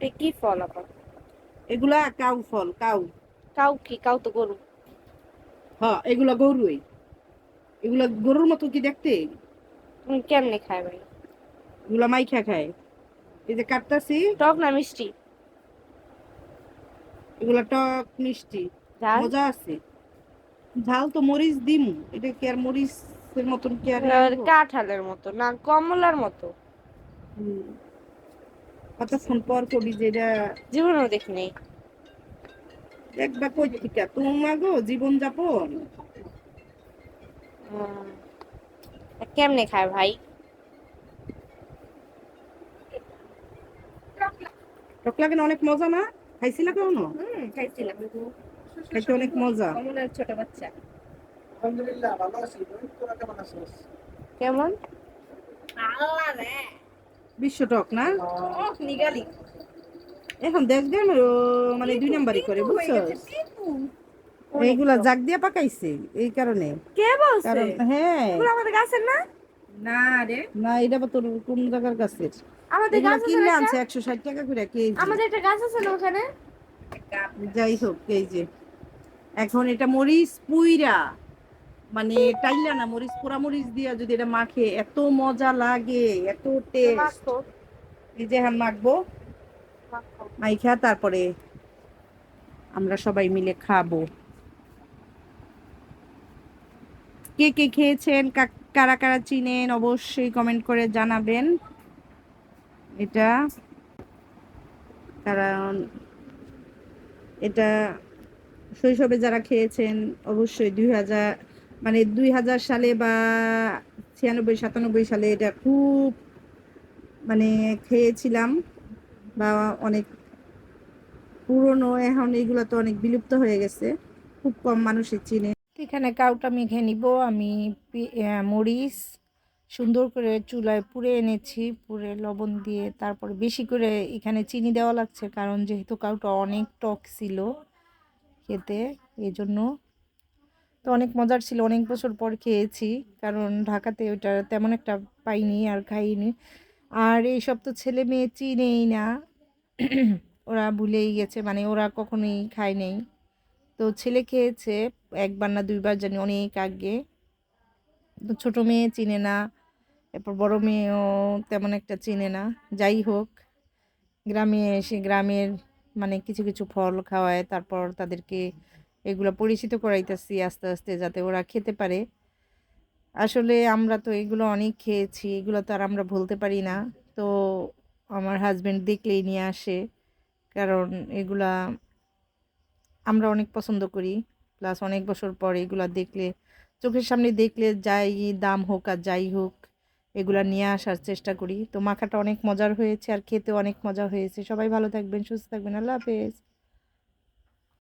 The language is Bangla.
এ কি ফল আবার? এগুলা কাউ ফল কাউ। কাউ কি? কাউ তো গরু। হ্যাঁ এগুলা গরুই। এগুলা গরুর মতো কি দেখতে? তুমি কেমনে খায় ভাই? এগুলা মাইখা খায়। এই যে কাটতাছি। টক না মিষ্টি? এগুলা টক মিষ্টি। ঝাল? মজা আছে। ঝাল তো মরিচ দিম। এটা কি আর মরিচের মতন কি আর আর কাঁঠালের মতো না কমলার মতো। হুম। কতক্ষণ পর কবি যেটা জীবনেও দেখিনি। দেখবা কই থেকে তোমার গো জীবন যাপন। কেমনে খায় ভাই? টক লাগে না অনেক মজা না? খাইছিলা হুম খাইছিলাম। খাইতে অনেক মজা। ছোট বাচ্চা। আলহামদুলিল্লাহ ভালো আছি। কেমন কেমন? আল্লাহ রে। বিশ্ব টক না? নিগালি এখন দেখবেন মানে দুই নাম্বারই করে বুঝছ এইগুলা জাগ দিয়া পাকাইছে এই কারণে। কে বলছে? কারণ হ্যাঁ। এগুলো আমাদের গাছের না? না রে। না এটা তোর কোন জায়গার কাছে আমাদের গাছ আছে কিনলে আনছে একটা? একশো ষাট টাকা করে কেজি আমাদের একটা গাছ আছে না ওখানে? যাই হোক এই যে। এখন এটা মরিচ পুইরা। মানে টাইলা না মরিচ পোড়া মরিচ দিয়া যদি এটা মাখে এত মজা লাগে এত টেস্ট এই যে হ্যাঁ মাখবো। মাখো। মাইখা তারপরে আমরা সবাই মিলে খাব। কে কে খেয়েছেন কারা কারা চিনেন অবশ্যই কমেন্ট করে জানাবেন। এটা কারণ এটা শৈশবে যারা খেয়েছেন অবশ্যই দুই হাজার মানে দুই হাজার সালে বা ছিয়ানব্বই, সাতানব্বই সালে এটা খুব মানে খেয়েছিলাম বা অনেক পুরনো, এখন এগুলো তো অনেক বিলুপ্ত হয়ে গেছে। খুব কম মানুষই চিনে। এখানে কাউটা মেখে নিব। আমি মরিচ সুন্দর করে চুলায় পুড়ে এনেছি, পুড়ে লবণ দিয়ে তারপর বেশি করে এখানে চিনি দেওয়া লাগছে, কারণ যেহেতু কাউটা অনেক টক ছিল খেতে এই জন্য তো অনেক মজার ছিল, অনেক বছর পর খেয়েছি, কারণ ঢাকাতে ওইটা তেমন একটা পাইনি আর খাইনি। আর এইসব তো ছেলে মেয়ে চিনেই না। ওরা ভুলেই গেছে মানে ওরা কখনোই খায় নেই। তো ছেলে খেয়েছে, একবার না দুইবার জানি, অনেক আগে। তো ছোটো মেয়ে চিনে না, এরপর বড় মেয়েও তেমন একটা চিনে না। যাই হোক, গ্রামে এসে গ্রামের মানে কিছু কিছু ফল খাওয়ায়, তারপর তাদেরকে এগুলো পরিচিত করাইতেছি আস্তে আস্তে যাতে ওরা খেতে পারে। আসলে আমরা তো এগুলো অনেক খেয়েছি, এগুলো তো আর আমরা ভুলতে পারি না। তো আমার হাজব্যান্ড দেখলেই নিয়ে আসে, কারণ এগুলা আমরা অনেক পছন্দ করি। প্লাস অনেক বছর পর এগুলা দেখলে, চোখের সামনে দেখলে যাই দাম হোক আর যাই হোক, এগুলা নিয়ে আসার চেষ্টা করি। তো মাখাটা অনেক মজার হয়েছে আর খেতে অনেক মজা হয়েছে। সবাই ভালো থাকবেন, সুস্থ থাকবেন। আল্লাহ হাফেজ।